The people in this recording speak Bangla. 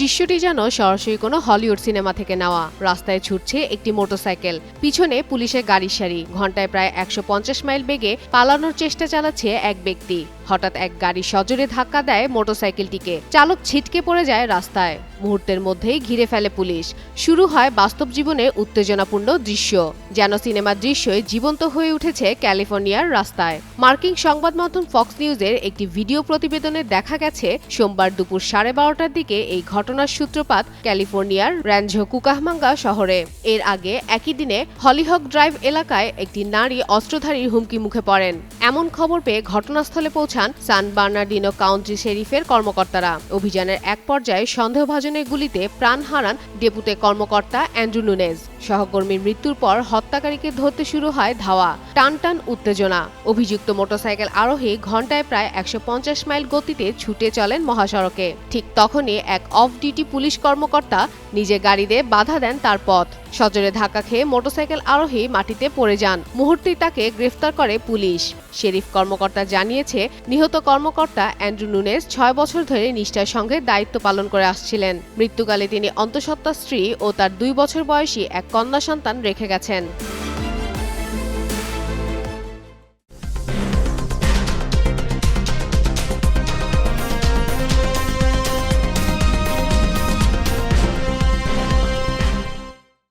দৃশ্যটি যেন সরাসরি কোনো হলিউড সিনেমা থেকে নেওয়া। রাস্তায় ছুটছে একটি মোটরসাইকেল, পিছনে পুলিশের গাড়ির সারি। ঘন্টায় প্রায় একশো পঞ্চাশ মাইল বেগে পালানোর চেষ্টা চালাচ্ছে এক ব্যক্তি। হঠাৎ এক গাড়ি সজোরে ধাক্কা দেয় মোটরসাইকেলটিকে। চালক ছিটকে পড়ে যায় রাস্তায়। মুহূর্তের মধ্যেই ঘিরে ফেলে পুলিশ। শুরু হয় বাস্তব জীবনে উত্তেজনাপূর্ণ দৃশ্য, যেন সিনেমার দৃশ্যই জীবন্ত হয়ে উঠেছে ক্যালিফোর্নিয়ার রাস্তায়। মার্কিন সংবাদ মাধ্যম ফক্স নিউজের একটি ভিডিও প্রতিবেদনে দেখা গেছে, সোমবার দুপুর সাড়ে বারোটার দিকে এই ঘটনার সূত্রপাত ক্যালিফোর্নিয়ার র্যানঝো কুকাহমাঙ্গা শহরে। এর আগে একই দিনে হলিহক ড্রাইভ এলাকায় একটি নারী অস্ত্রধারীর হুমকি মুখে পড়েন। এমন খবর পেয়ে ঘটনাস্থলে পৌঁছান সান বার্নার্ডিনো কাউন্টি শেরিফের কর্মকর্তারা। অভিযানের এক পর্যায়ে সন্দেহভাজনের গুলিতে প্রাণ হারান ডেপুতে কর্মকর্তা অ্যান্ড্রু নুনেজ। সহকর্মীর মৃত্যুর পর হত্যাকারীকে ধরতে শুরু হয় ধাওয়া। টান টান উত্তেজনা। অভিযুক্ত মোটরসাইকেল আরোহী ঘন্টায় প্রায় একশো পঞ্চাশ মাইল গতিতে ছুটে চলেন মহাসড়কে। ঠিক তখনই এক অফ ডিউটি পুলিশ কর্মকর্তা নিজে গাড়িতে বাধা দেন তার পথ। সজোরে ধাক্কা খেয়ে মোটরসাইকেল আরোহী মাটিতে পড়ে যান। মুহূর্তেই তাকে গ্রেফতার করে পুলিশ। শেরিফ কর্মকর্তা জানিয়েছে, নিহত কর্মকর্তা অ্যান্ড্রু নুনেস ছয় বছর ধরে নিষ্ঠার সঙ্গে দায়িত্ব পালন করে আসছিলেন। মৃত্যুকালে তিনি অন্তঃসত্ত্বা স্ত্রী ও তার দুই বছর বয়সী এক কন্যা সন্তান রেখে গেছেন।